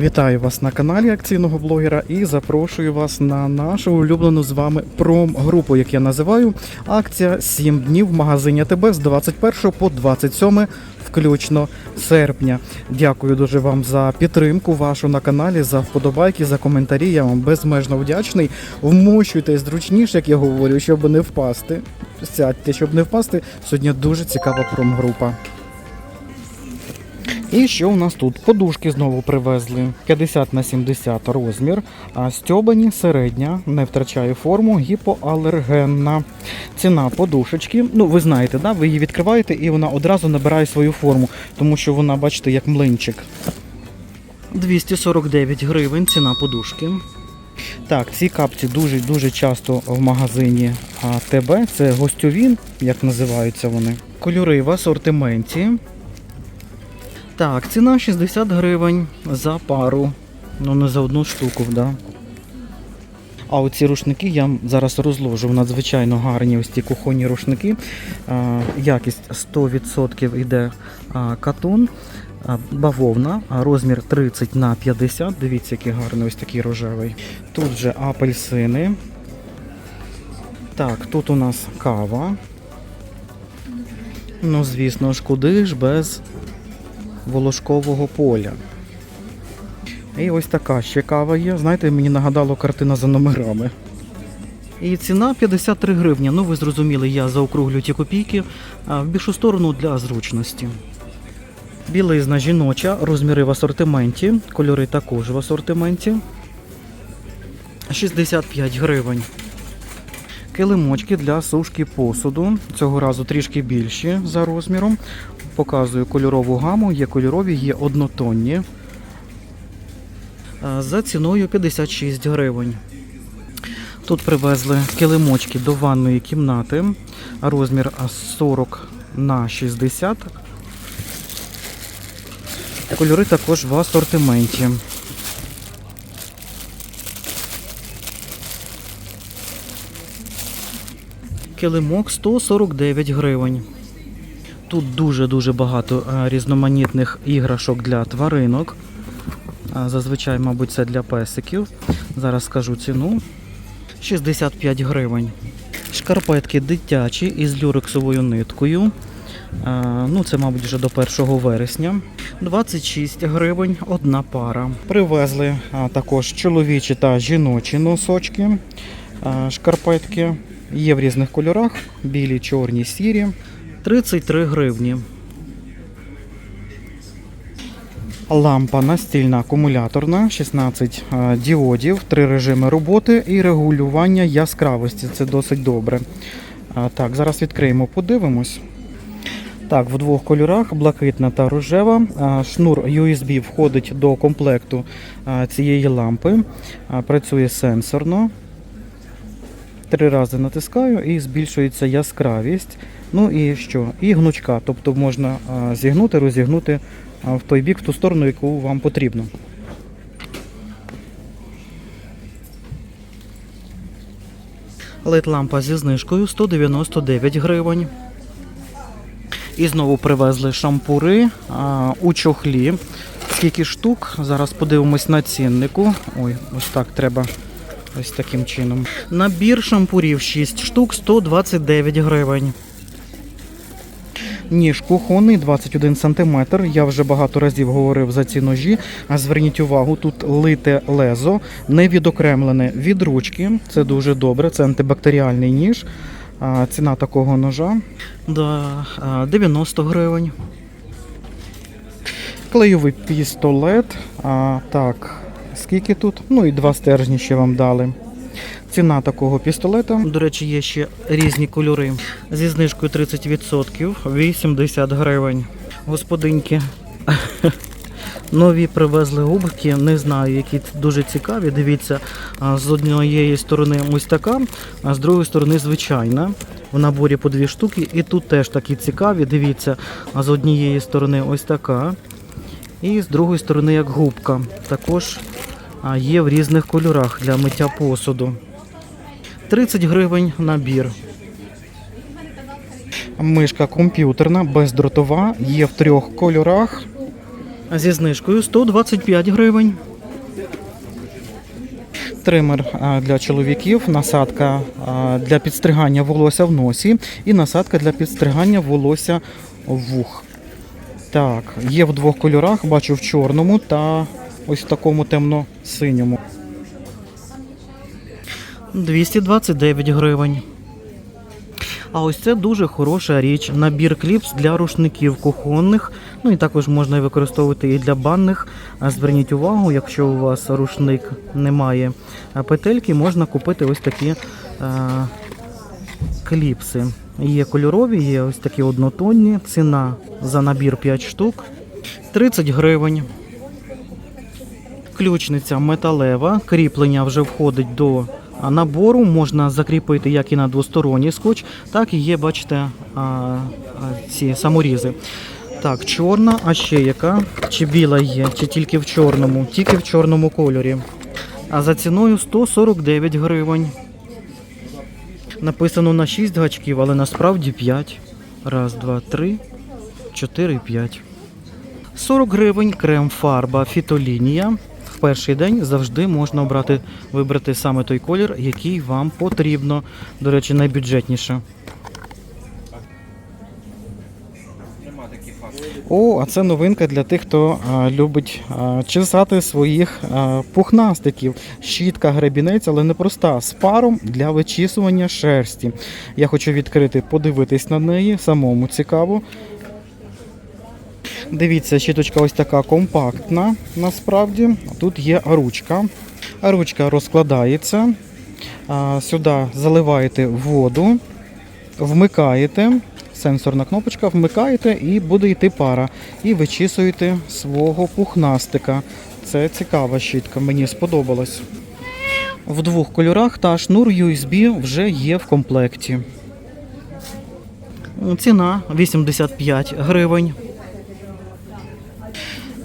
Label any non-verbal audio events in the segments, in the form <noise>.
Вітаю вас на каналі акційного блогера і запрошую вас на нашу улюблену з вами пром-групу, як я називаю. Акція 7 днів в магазині АТБ з 21 по 27 включно серпня. Дякую дуже вам за підтримку вашу на каналі, за вподобайки, за коментарі. Я вам безмежно вдячний. Вмощуйтесь зручніше, як я говорю, щоб не впасти. Сядьте, щоб не впасти. Сьогодні дуже цікава промгрупа. І що у нас тут? Подушки знову привезли 50 на 70 розмір, а стьобані середня, не втрачає форму, гіпоалергенна. Ціна подушечки. Ну, ви знаєте, да? ви її відкриваєте і вона одразу набирає свою форму, тому що вона, бачите, як млинчик. 249 гривень ціна подушки. Так, ці капці дуже дуже часто в магазині АТБ. Це гостьові, як називаються вони. Кольори в асортименті. Так, ціна 60 гривень за пару. Ну, не за одну штуку, да. А оці рушники я зараз розложу. Надзвичайно гарні ось ці кухонні рушники. Якість 100% йде катун, бавовна, розмір 30 на 50. Дивіться, який гарний ось такий рожевий. Тут же апельсини. Так, тут у нас кава. Ну, звісно ж, куди ж без волошкового поля. І ось така ще кава є. Знаєте, мені нагадало картина за номерами. І ціна 53 гривні. Ну, ви зрозуміли, я заокруглю ті копійки в більшу сторону для зручності. Білизна жіноча, розміри в асортименті, кольори також в асортименті. 65 гривень. Килимочки для сушки посуду. Цього разу трішки більші за розміром. Показую кольорову гаму. Є кольорові, є однотонні. За ціною 56 гривень. Тут привезли килимочки до ванної кімнати. Розмір 40 на 60. Кольори також в асортименті. Килимок 149 гривень. Тут дуже-дуже багато е, різноманітних іграшок для тваринок. Зазвичай, мабуть, це для песиків. Зараз скажу ціну. 65 гривень. Шкарпетки дитячі із люрексовою ниткою. Ну, це, мабуть, вже до 1 вересня. 26 гривень одна пара. Привезли також чоловічі та жіночі носочки. Шкарпетки є в різних кольорах: білі, чорні, сірі. 33 гривні. Лампа настільна акумуляторна, 16 е, діодів, три режими роботи і регулювання яскравості. Це досить добре. Так, зараз відкриємо, подивимось. Так, в двох кольорах блакитна та рожева. Шнур USB входить до комплекту цієї лампи. Працює сенсорно. Три рази натискаю і збільшується яскравість. Ну і що? І гнучка, тобто можна зігнути, розігнути в той бік, в ту сторону, яку вам потрібно. LED-лампа зі знижкою 199 гривень. І знову привезли шампури а, у чохлі. Скільки штук? Зараз подивимось на ціннику. Ой, ось так треба. Ось таким чином. Набір шампурів 6 штук 129 гривень. Ніж кухонний 21 см. Я вже багато разів говорив за ці ножі. А зверніть увагу, тут лите лезо, не відокремлене від ручки. Це дуже добре, це антибактеріальний ніж. Ціна такого ножа да, 90 гривень. Клейовий пістолет. А, так, скільки тут? Ну і два стержні ще вам дали. Ціна такого пістолета. До речі, є ще різні кольори. Зі знижкою 30%, 80 гривень. Господинки. <laughs> Нові привезли губки, не знаю, які дуже цікаві. Дивіться, з однієї сторони ось така, а з другої сторони звичайна. В наборі по дві штуки. І тут теж такі цікаві. Дивіться, з однієї сторони ось така. І з другої сторони як губка. Також а є в різних кольорах для миття посуду. 30 гривень набір. Мишка комп'ютерна, бездротова, є в трьох кольорах. Зі знижкою 125 гривень. Тример для чоловіків, насадка для підстригання волосся в носі і насадка для підстригання волосся вух. Так, є в двох кольорах, бачу в чорному та ось в такому темно-синьому. 229 гривень. А ось це дуже хороша річ. Набір кліпс для рушників кухонних. Ну і також можна використовувати і для банних. Зверніть увагу, якщо у вас рушник не має петельки, можна купити ось такі а, кліпси. Є кольорові, є ось такі однотонні. Ціна за набір 5 штук 30 гривень. Ключниця металева, кріплення вже входить до набору. Можна закріпити як і на двосторонній скотч, так і є, бачите, ці саморізи. Так, чорна, а ще яка? Чи біла є, чи тільки в чорному? Тільки в чорному кольорі. А за ціною 149 гривень. Написано на 6 гачків, але насправді 5. Раз, два, три, чотири, п'ять. 40 гривень крем-фарба фітолінія. Перший день завжди можна обрати, вибрати саме той колір, який вам потрібно. До речі, найбюджетніше. О, а це новинка для тих, хто а, любить а, чесати своїх а, пухнастиків. Щітка гребінець, але не проста, з паром для вичісування шерсті. Я хочу відкрити, подивитись на неї, самому цікаво. Дивіться, щіточка ось така компактна, насправді. Тут є ручка. Ручка розкладається. Сюди заливаєте воду, вмикаєте. Сенсорна кнопочка, вмикаєте і буде йти пара. І вичісуєте свого пухнастика. Це цікава щітка, мені сподобалось. В двох кольорах та шнур USB вже є в комплекті. Ціна 85 гривень.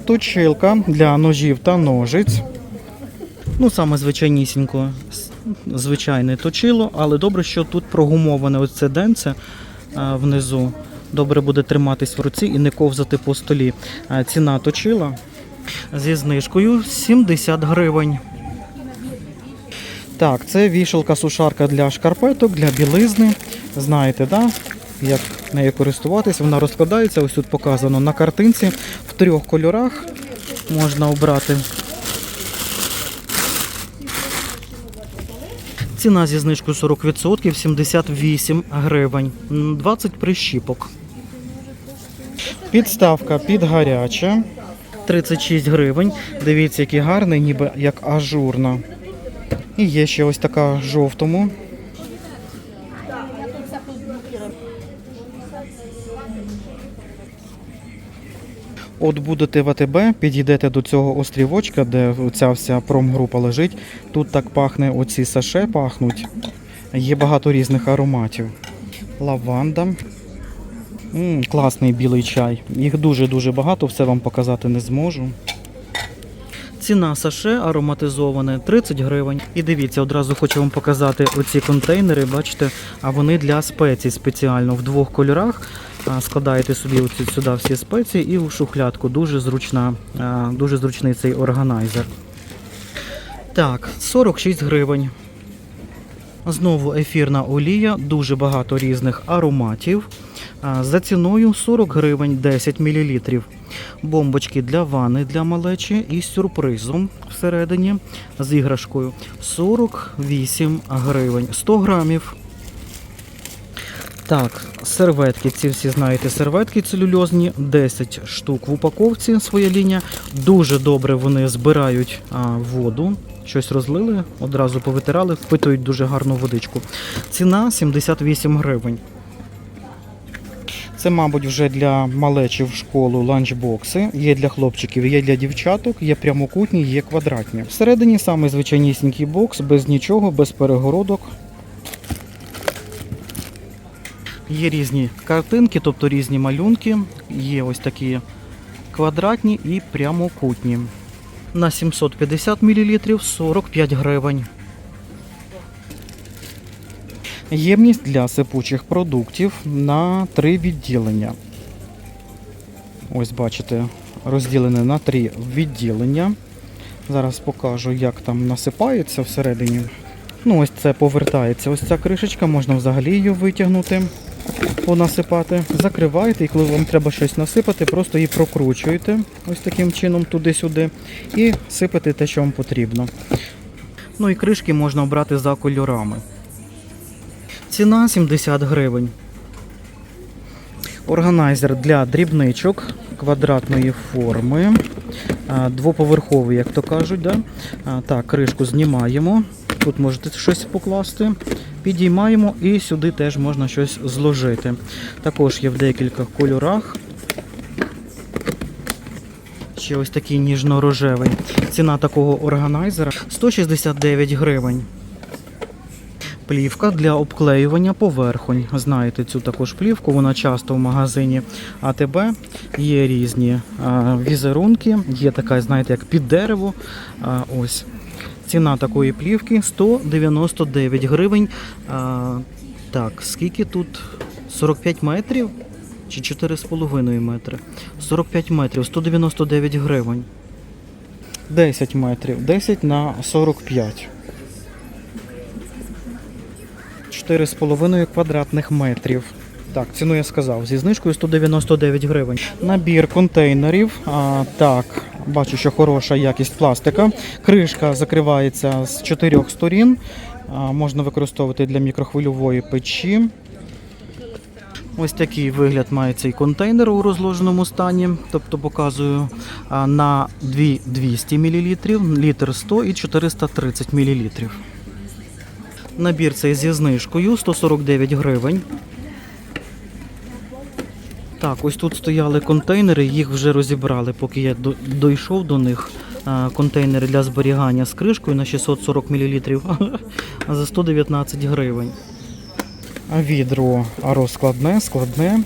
Точилка для ножів та ножиць. Ну, саме звичайнісінько, звичайне точило, але добре, що тут прогумоване ось це денце внизу. Добре буде триматись в руці і не ковзати по столі. Ціна точила зі знижкою 70 гривень. Так, це вішалка-сушарка для шкарпеток, для білизни. Знаєте, да? як нею користуватись. Вона розкладається, ось тут показано на картинці трьох кольорах можна обрати. Ціна зі знижкою 40% 78 гривень. М, 20 прищіпок. Підставка під гаряче. 36 гривень. Дивіться, який гарний, ніби як ажурна. І є ще ось така жовтому. От будете в АТБ, підійдете до цього острівочка, де ця вся промгрупа лежить. Тут так пахне, оці саше пахнуть. Є багато різних ароматів. Лаванда. м класний білий чай. Їх дуже-дуже багато, все вам показати не зможу. Ціна саше ароматизоване 30 гривень. І дивіться, одразу хочу вам показати оці контейнери. Бачите, а вони для спецій спеціально в двох кольорах. Складаєте собі оці сюди всі спеції і у шухлядку. Дуже зручна, дуже зручний цей органайзер. Так, 46 гривень. Знову ефірна олія, дуже багато різних ароматів. За ціною 40 гривень 10 мл. Бомбочки для ванни для малечі і сюрпризом всередині з іграшкою 48 гривень 100 грамів. Так, серветки, ці всі знаєте, серветки целюльозні, 10 штук в упаковці своя лінія. Дуже добре вони збирають а, воду. Щось розлили, одразу повитирали, впитують дуже гарну водичку. Ціна 78 гривень. Це, мабуть, вже для малечі в школу ланчбокси. Є для хлопчиків, є для дівчаток, є прямокутні, є квадратні. Всередині самий звичайнісінький бокс, без нічого, без перегородок. Є різні картинки, тобто різні малюнки. Є ось такі квадратні і прямокутні. на 750 мл 45 гривень. Ємність для сипучих продуктів на три відділення. Ось бачите, розділене на три відділення. Зараз покажу, як там насипається всередині. Ну, ось це повертається. Ось ця кришечка, можна взагалі її витягнути, понасипати. Закриваєте, і коли вам треба щось насипати, просто її прокручуєте ось таким чином туди-сюди і сипете те, що вам потрібно. Ну і кришки можна обрати за кольорами. Ціна 70 гривень. Органайзер для дрібничок квадратної форми. Двоповерховий, як то кажуть. Да? Так, кришку знімаємо. Тут можете щось покласти. Підіймаємо і сюди теж можна щось зложити. Також є в декількох кольорах. Ще ось такий ніжно-рожевий. Ціна такого органайзера 169 гривень. Плівка для обклеювання поверхонь. Знаєте цю також плівку, вона часто в магазині АТБ. Є різні візерунки, є така, знаєте, як під дерево. Ось. Ціна такої плівки 199 гривень. А, так, скільки тут? 45 метрів чи 4,5 метри? 45 метрів, 199 гривень. 10 метрів, 10 на 45. 4,5 квадратних метрів. Так, ціну я сказав, зі знижкою 199 гривень. Набір контейнерів. А, так, бачу, що хороша якість пластика. Кришка закривається з чотирьох сторін. Можна використовувати для мікрохвильової печі. Ось такий вигляд має цей контейнер у розложеному стані. Тобто показую на 200 мл, літр 100 і 430 мл. Набір цей зі знижкою 149 гривень. Так, ось тут стояли контейнери, їх вже розібрали, поки я дійшов до них. Контейнери для зберігання з кришкою на 640 мл <laughs> за 119 гривень. Відро розкладне, складне,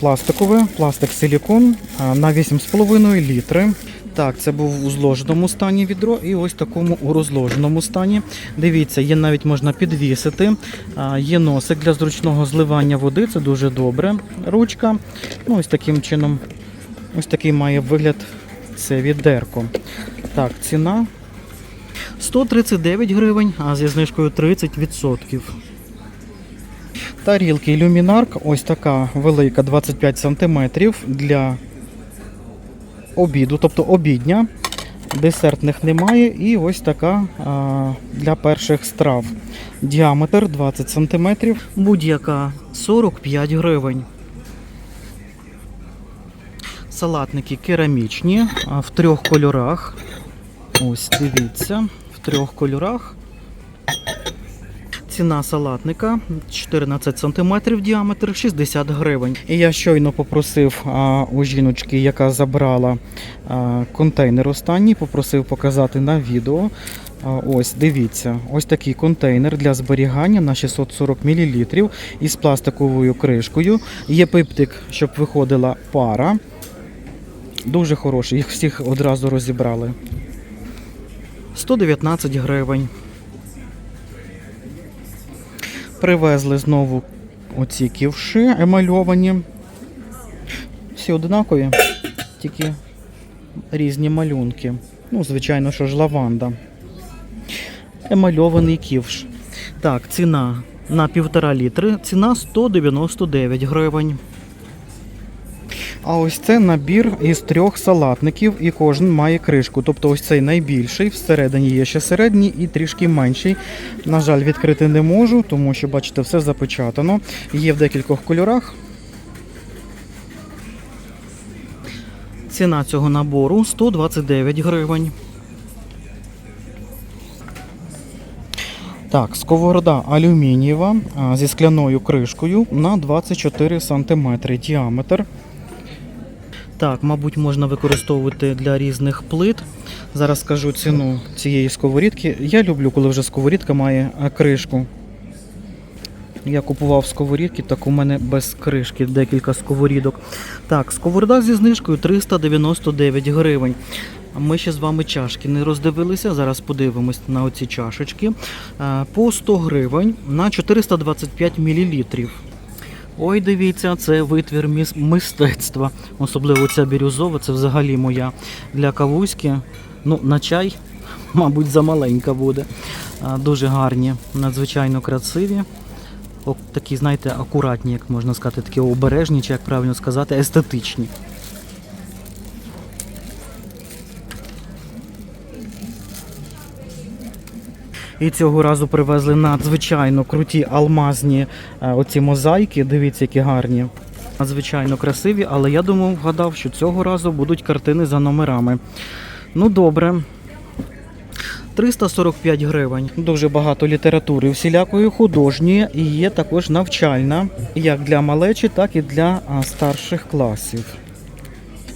пластикове, пластик силікон на 8,5 літри. Так, це був у зложеному стані відро і ось такому у розложеному стані. Дивіться, є навіть можна підвісити. Є носик для зручного зливання води, це дуже добре. Ручка. Ну, ось таким чином, ось такий має вигляд це відерко. Так, ціна 139 гривень, а зі знижкою 30%. Тарілки люмінарк, ось така велика 25 см для обіду, тобто обідня. Десертних немає. І ось така а, для перших страв. Діаметр 20 см, будь-яка 45 гривень. Салатники керамічні в трьох кольорах. Ось, дивіться, в трьох кольорах. Ціна салатника 14 см діаметр 60 гривень. І я щойно попросив а, у жіночки, яка забрала а, контейнер останній, попросив показати на відео. А, ось, дивіться, ось такий контейнер для зберігання на 640 мл із пластиковою кришкою. Є пиптик, щоб виходила пара. Дуже хороший, їх всіх одразу розібрали. 119 гривень. Привезли знову оці ківши емальовані. Всі однакові, тільки різні малюнки. Ну, звичайно, що ж лаванда. Емальований ківш. Так, ціна на півтора літри, ціна 199 гривень. А ось це набір із трьох салатників, і кожен має кришку. Тобто ось цей найбільший, всередині є ще середній і трішки менший. На жаль, відкрити не можу, тому що, бачите, все запечатано. Є в декількох кольорах. Ціна цього набору 129 гривень. Так, сковорода алюмінієва зі скляною кришкою на 24 см діаметр. Так, мабуть, можна використовувати для різних плит. Зараз скажу ціну цієї сковорідки. Я люблю, коли вже сковорідка має кришку. Я купував сковорідки, так у мене без кришки декілька сковорідок. Так, сковорода зі знижкою 399 гривень. Ми ще з вами чашки не роздивилися. Зараз подивимось на оці чашечки. Е, По 100 гривень на 425 мл. Ой, дивіться, це витвір мистецтва. Особливо ця бірюзова, це взагалі моя для кавузьки. Ну, на чай, <laughs> мабуть, замаленька буде. Дуже гарні, надзвичайно красиві. О, такі, знаєте, акуратні, як можна сказати, такі обережні, чи як правильно сказати, естетичні. І цього разу привезли надзвичайно круті алмазні е, оці мозаїки. Дивіться, які гарні. Надзвичайно красиві, але я думав, вгадав, що цього разу будуть картини за номерами. Ну добре. 345 гривень. Дуже багато літератури всілякої художньої і є також навчальна, як для малечі, так і для старших класів.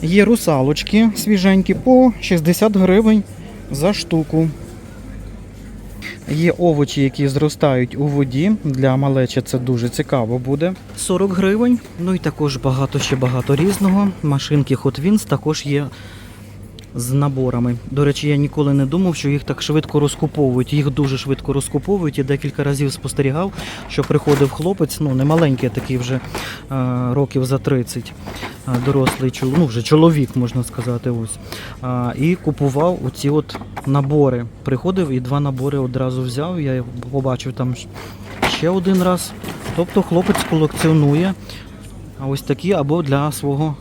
Є русалочки свіженькі по 60 гривень за штуку. Є овочі, які зростають у воді. Для малечі це дуже цікаво буде. 40 гривень. Ну і також багато ще багато різного. Машинки Hot Wheels також є з наборами. До речі, я ніколи не думав, що їх так швидко розкуповують. Їх дуже швидко розкуповують. І декілька разів спостерігав, що приходив хлопець, ну не маленький, такий вже е, років за 30, е, дорослий чоловік, ну вже чоловік, можна сказати, ось. І купував оці от набори. Приходив і два набори одразу взяв. Я побачив там ще один раз. Тобто хлопець колекціонує ось такі або для свого.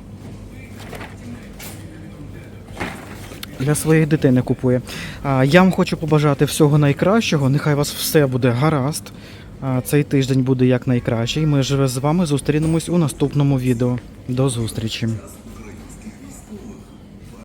Для своєї дитини купує. Я вам хочу побажати всього найкращого. Нехай вас все буде гаразд. Цей тиждень буде як найкращий. Ми ж з вами зустрінемось у наступному відео. До зустрічі!